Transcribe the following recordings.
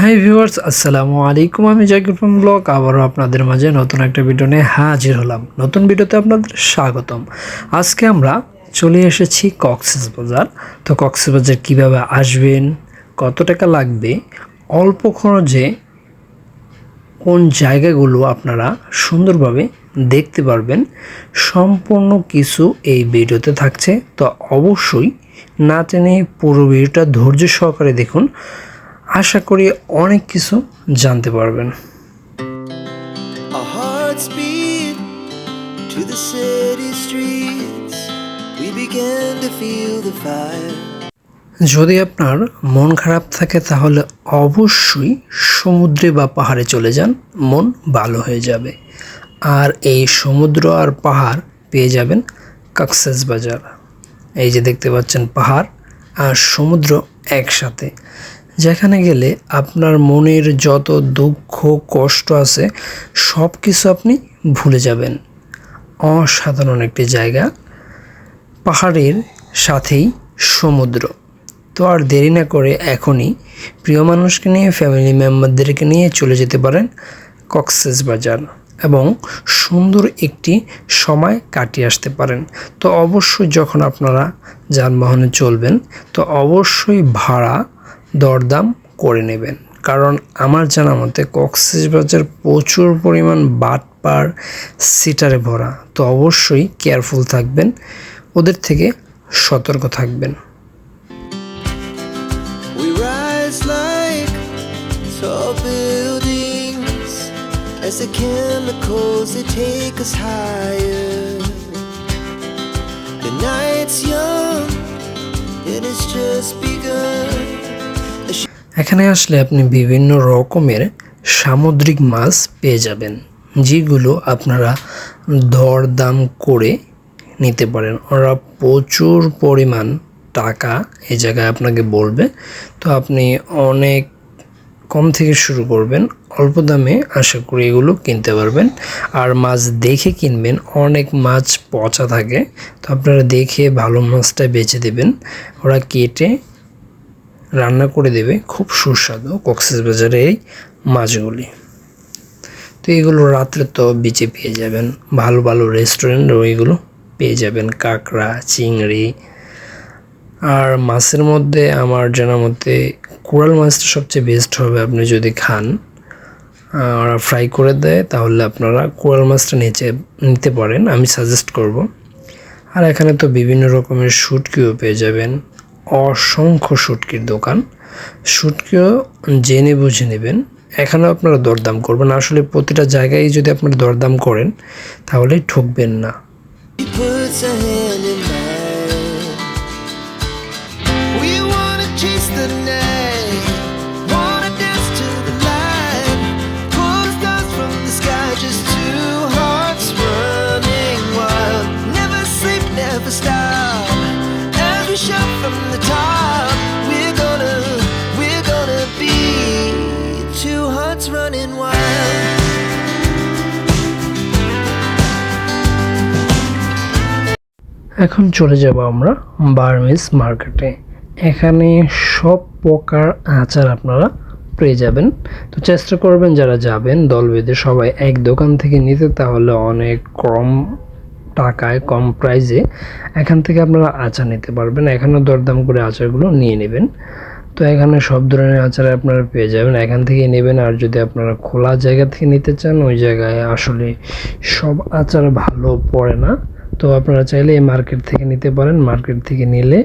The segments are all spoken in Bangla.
হাই ভিউয়ার্স আসসালামু আলাইকুম আমি জাকির ফ্রম ব্লগ আবারও আপনাদের মাঝে নতুন একটা ভিডিও নিয়ে হাজির হলাম। নতুন ভিডিওতে আপনাদের স্বাগতম। আজকে আমরা চলে এসেছি কক্সেস বাজার তো কক্সেস বাজার কীভাবে আসবেন, কত টাকা লাগবে, অল্প খরচে কোন জায়গাগুলো আপনারা সুন্দরভাবে দেখতে পারবেন, সম্পূর্ণ কিছু এই ভিডিওতে থাকছে। তো অবশ্যই না টেনে পুরো ভিডিওটা ধৈর্য সহকারে দেখুন। আশা করি অনেক কিছু জানতে পারবেন. যদি আপনার মন খারাপ থাকে তাহলে অবশ্যই সমুদ্রে বা পাহাড়ে চলে যান। মন ভালো হয়ে যাবে। আর এই সমুদ্র আর পাহাড় পেয়ে যাবেন কক্সেস বাজার। এই যে দেখতে পাচ্ছেন পাহাড় আর সমুদ্র একসাথে। যেখানে গেলে আপনার মনের যত দুঃখ, কষ্ট আছে সব কিছু আপনি ভুলে যাবেন। অসাধারণ একটি জায়গা। পাহাড়ের সাথেই সমুদ্র। তো আর দেরি না করে এখনই প্রিয় মানুষকে নিয়ে ফ্যামিলি মেম্বারদেরকে নিয়ে চলে যেতে পারেন কক্সেস বাজার এবং সুন্দর একটি সময় কাটিয়ে আসতে পারেন। তো অবশ্যই যখন আপনারা যানবাহনে চলবেন, তো অবশ্যই ভাড়া দরদাম করে নেবেন কারণ আমার জানা মতে কক্সবাজার প্রচুর পরিমাণ বাট পার সিটারে ভরা তো অবশ্যই কেয়ারফুল থাকবেন, ওদের থেকে সতর্ক থাকবেন As the chemicals, they take us higher. The night's just begun. এখানে আসলে আপনি বিভিন্ন রকমের সামুদ্রিক মাছ পেয়ে যাবেন, যেগুলো আপনারা দরদাম করে নিতে পারেন। ওরা প্রচুর পরিমাণ টাকা এই জায়গায় আপনাকে বলবে। তো আপনি অনেক কম থেকে শুরু করবেন, অল্প দামে আশা করি এগুলো কিনতে পারবেন। আর মাছ দেখে কিনবেন, অনেক মাছ পচা থাকে, তো আপনারা দেখে ভালো মাছটা বেছে দেবেন। ওরা কেটে রান্না করে দেবে খুব সুস্বাদু কক্সেস বাজারে এই মাছগুলি। তো এগুলো রাত্রে তো বিচে পেয়ে যাবেন, ভালো ভালো রেস্টুরেন্ট ওইগুলো পেয়ে যাবেন, কাঁকড়া, চিংড়ি। আর মাছের মধ্যে আমার জানার মতে কোরাল মাছটা সবচেয়ে বেস্ট হবে আপনি যদি খান। আর ফ্রাই করে দেয় তাহলে আপনারা কোরাল মাছটা নিচে নিতে পারেন, আমি সাজেস্ট করব। আর এখানে তো বিভিন্ন রকমের শুটকিও পেয়ে যাবেন। অসংখ্য সুটকির দোকান। সুটকিও জেনে বুঝে নেবেন। এখানেও আপনারা দরদাম করবেন। আসলে প্রতিটা জায়গায় যদি আপনারা দরদাম করেন তাহলে ঠকবেন না। From the top, we're gonna, we're gonna be two hearts running wild. এখন চলে যাব আমরা বার্মিস মার্কেটে। এখানে সব প্রকার আচার আপনারা পেয়ে যাবেন। তো চেষ্টা করবেন যারা যাবেন দল বেঁধে সবাই এক দোকান থেকে নিতে তাহলে অনেক কম টাকায় কম প্রাইজে এখান থেকে আপনারা আচার নিতে পারবেন। এখানেও দরদাম করে আচারগুলো নিয়ে নেবেন। তো এখানে সব ধরনের আচার আপনারা পেয়ে যাবেন। এখান থেকে নেবেন। আর যদি আপনারা খোলা জায়গা থেকে নিতে চান, ওই জায়গায় আসলে সব আচার ভালো পড়ে না। তো আপনারা চাইলে এই মার্কেট থেকে নিতে পারেন। মার্কেট থেকে নিলে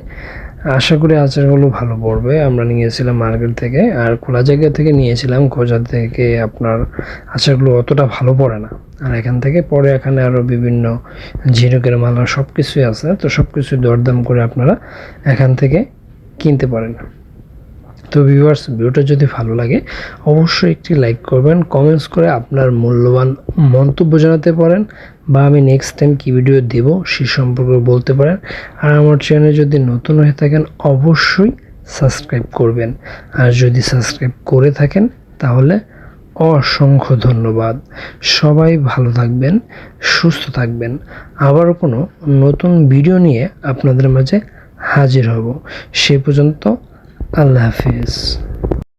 আশা করি আচারগুলো ভালো পড়বে। আমরা নিয়েছিলাম মার্কেট থেকে আর খোলা জায়গা থেকে নিয়েছিলাম, খোঁজা থেকে আপনার আচারগুলো অতটা ভালো পড়ে না। আর এখান থেকে পরে এখানে আরও বিভিন্ন ঝিনুকের মালা সব কিছুই আছে, তো সব কিছু দরদাম করে আপনারা এখান থেকে কিনতে পারেন। তো ভিউয়ার্স ভিডিওটা যদি ভালো লাগে, অবশ্যই একটি লাইক করবেন কমেন্টস করে আপনার মূল্যবান মন্তব্য জানাতে পারেন। বা আমি নেক্সট টাইম কী ভিডিও দেব, সে সম্পর্কে বলতে পারেন। আর আমার চ্যানেলে যদি নতুন হয়ে থাকেন, অবশ্যই সাবস্ক্রাইব করবেন। আর যদি সাবস্ক্রাইব করে থাকেন, তাহলে অসংখ্য ধন্যবাদ। সবাই ভালো থাকবেন, সুস্থ থাকবেন। আবারও কোনো নতুন ভিডিও নিয়ে আপনাদের মাঝে হাজির হব। সে পর্যন্ত আল্লাহ হাফিজ।